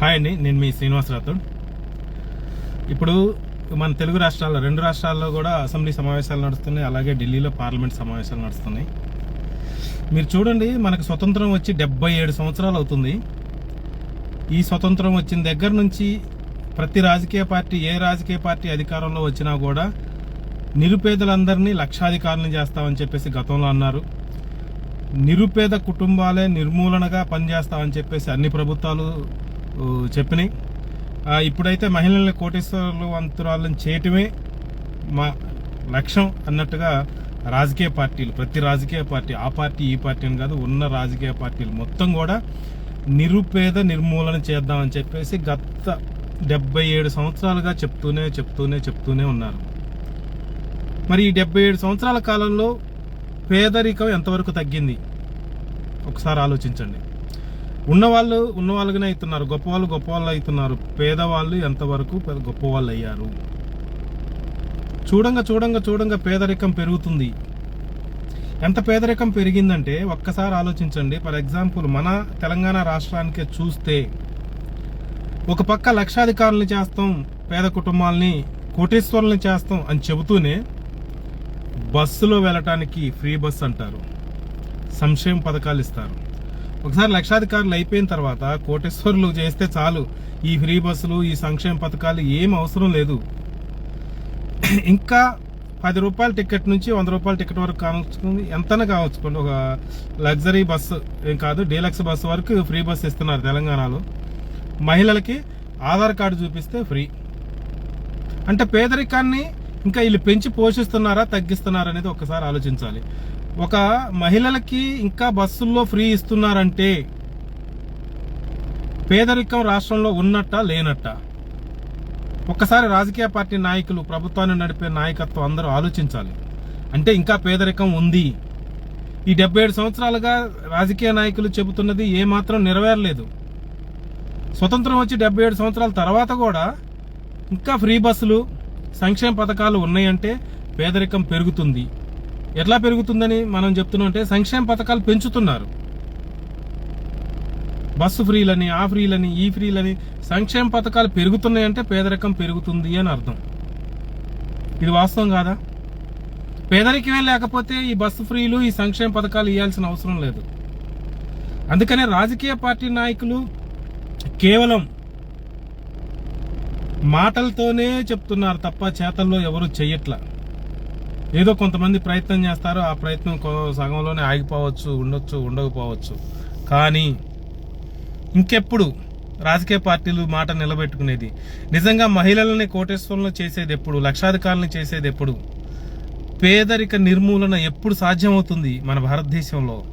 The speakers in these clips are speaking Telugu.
హాయ్ అండి నేను మీ శ్రీనివాస్ రాథోడ్. ఇప్పుడు మన తెలుగు రాష్ట్రాల్లో రెండు రాష్ట్రాల్లో కూడా అసెంబ్లీ సమావేశాలు నడుస్తున్నాయి అలాగే ఢిల్లీలో పార్లమెంట్ సమావేశాలు నడుస్తున్నాయి. మీరు చూడండి మనకు స్వతంత్రం వచ్చి డెబ్బై ఏడు సంవత్సరాలు అవుతుంది. ఈ స్వతంత్రం వచ్చిన దగ్గర నుంచి ప్రతి రాజకీయ పార్టీ ఏ రాజకీయ పార్టీ అధికారంలో వచ్చినా కూడా నిరుపేదలందరినీ లక్షాధికారులను చేస్తామని చెప్పేసి గతంలో అన్నారు. నిరుపేద కుటుంబాలే నిర్మూలనగా పనిచేస్తామని చెప్పేసి అన్ని ప్రభుత్వాలు చెప్పినాయి. ఇప్పుడైతే మహిళల్ని కోటేశ్వరులు అంతరాలను చేయటమే మా లక్ష్యం అన్నట్టుగా రాజకీయ పార్టీలు ప్రతి రాజకీయ పార్టీ ఆ పార్టీ ఈ పార్టీ అని కాదు ఉన్న రాజకీయ పార్టీలు మొత్తం కూడా నిరుపేద నిర్మూలన చేద్దామని చెప్పేసి గత డెబ్బై ఏడు సంవత్సరాలుగా చెప్తూనే చెప్తూనే చెప్తూనే ఉన్నారు. మరి ఈ డెబ్బై ఏడు సంవత్సరాల కాలంలో పేదరికం ఎంతవరకు తగ్గింది? ఒకసారి ఆలోచించండి. ఉన్నవాళ్ళు ఉన్నవాళ్ళుగానే అవుతున్నారు. గొప్పవాళ్ళు గొప్పవాళ్ళు అవుతున్నారు. పేదవాళ్ళు ఎంతవరకు పెద్ద గొప్పవాళ్ళు అయ్యారు? చూడంగా చూడంగా చూడంగా పేదరికం పెరుగుతుంది. ఎంత పేదరికం పెరిగిందంటే ఒక్కసారి ఆలోచించండి. ఫర్ ఎగ్జాంపుల్ మన తెలంగాణ రాష్ట్రానికే చూస్తే ఒక పక్క లక్షాధికారులను చేస్తాం పేద కుటుంబాలని కోటేశ్వరులను చేస్తాం అని చెబుతూనే బస్సులో వెళ్ళటానికి ఫ్రీ బస్ అంటారు. సంక్షేమ పథకాలు ఇస్తారు. ఒకసారి లక్షాధికారులు అయిపోయిన తర్వాత కోటేశ్వరులు చేస్తే చాలు. ఈ ఫ్రీ బస్సులు ఈ సంక్షేమ పథకాలు ఏం అవసరం లేదు. ఇంకా పది రూపాయల టికెట్ నుంచి వంద రూపాయల టికెట్ వరకు కావచ్చు ఎంతనే కావచ్చు ఒక లగ్జరీ బస్సు ఏం కాదు డీలక్స్ బస్సు వరకు ఫ్రీ బస్సు ఇస్తున్నారు తెలంగాణలో. మహిళలకి ఆధార్ కార్డు చూపిస్తే ఫ్రీ. అంటే పేదరికాన్ని ఇంకా వీళ్ళు పెంచి పోషిస్తున్నారా తగ్గిస్తున్నారా అనేది ఒకసారి ఆలోచించాలి. ఒక మహిళలకి ఇంకా బస్సుల్లో ఫ్రీ ఇస్తున్నారంటే పేదరికం రాష్ట్రంలో ఉన్నట్ట లేనట్ట? ఒక్కసారి రాజకీయ పార్టీ నాయకులు ప్రభుత్వాన్ని నడిపే నాయకత్వం అందరూ ఆలోచించాలి. అంటే ఇంకా పేదరికం ఉంది. ఈ డెబ్బై ఏడు సంవత్సరాలుగా రాజకీయ నాయకులు చెబుతున్నది ఏమాత్రం నెరవేరలేదు. స్వతంత్రం వచ్చి డెబ్బై ఏడు సంవత్సరాల తర్వాత కూడా ఇంకా ఫ్రీ బస్సులు సంక్షేమ పథకాలు ఉన్నాయంటే పేదరికం పెరుగుతుంది. ఎట్లా పెరుగుతుందని మనం చెప్తున్నాం అంటే సంక్షేమ పథకాలు పెంచుతున్నారు. బస్సు ఫ్రీలని ఆ ఫ్రీలని ఈ ఫ్రీలని సంక్షేమ పథకాలు పెరుగుతున్నాయంటే పేదరికం పెరుగుతుంది అని అర్థం. ఇది వాస్తవం కాదా? పేదరికమే లేకపోతే ఈ బస్సు ఫ్రీలు ఈ సంక్షేమ పథకాలు ఇవ్వాల్సిన అవసరం లేదు. అందుకనే రాజకీయ పార్టీ నాయకులు కేవలం మాటలతోనే చెప్తున్నారు తప్ప చేతల్లో ఎవరు చెయ్యట్లా. ఏదో కొంతమంది ప్రయత్నం చేస్తారు ఆ ప్రయత్నం కొ- సగంలోనే ఆగిపోవచ్చు ఉండొచ్చు ఉండకపోవచ్చు. కానీ ఇంకెప్పుడు రాజకీయ పార్టీలు మాట నిలబెట్టుకునేది? నిజంగా మహిళలని కోటేశ్వరంలో చేసేది ఎప్పుడు లక్షాధికారులను చేసేది ఎప్పుడు పేదరిక నిర్మూలన ఎప్పుడు సాధ్యమవుతుంది మన భారతదేశంలో?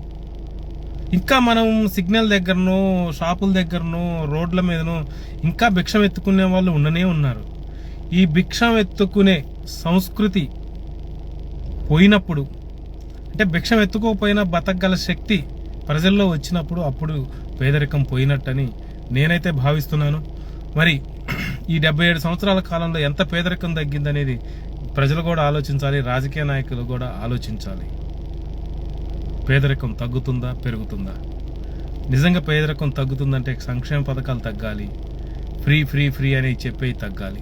ఇంకా మనం సిగ్నల్ దగ్గరనో షాపుల దగ్గరనో రోడ్ల మీదనో ఇంకా భిక్షం ఎత్తుకునే వాళ్ళు ఉండనే ఉన్నారు. ఈ భిక్షం ఎత్తుకునే సంస్కృతి పోయినప్పుడు అంటే భిక్షం ఎత్తుకోకపోయినా బతకగల శక్తి ప్రజల్లో వచ్చినప్పుడు అప్పుడు పేదరికం పోయినట్టని నేనైతే భావిస్తున్నాను. మరి ఈ డెబ్బై ఏడు సంవత్సరాల కాలంలో ఎంత పేదరికం తగ్గిందనేది ప్రజలు కూడా ఆలోచించాలి రాజకీయ నాయకులు కూడా ఆలోచించాలి. పేదరికం తగ్గుతుందా పెరుగుతుందా? నిజంగా పేదరికం తగ్గుతుందంటే సంక్షేమ పథకాలు తగ్గాలి. ఫ్రీ ఫ్రీ ఫ్రీ అని చెప్పేవి తగ్గాలి.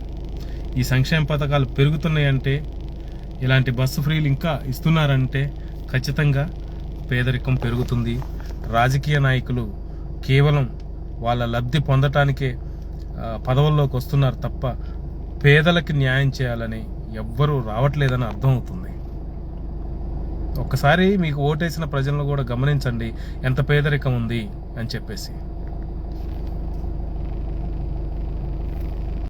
ఈ సంక్షేమ పథకాలు పెరుగుతున్నాయంటే ఇలాంటి బస్సు ఫ్రీలు ఇంకా ఇస్తున్నారంటే ఖచ్చితంగా పేదరికం పెరుగుతుంది. రాజకీయ నాయకులు కేవలం వాళ్ళ లబ్ధి పొందటానికే పదవుల్లోకి వస్తున్నారు తప్ప పేదలకి న్యాయం చేయాలని ఎవ్వరూ రావట్లేదని అర్థమవుతుంది. ఒక్కసారి మీకు ఓటేసిన ప్రజలను కూడా గమనించండి. ఎంత పేదరికం ఉంది అని చెప్పేసి.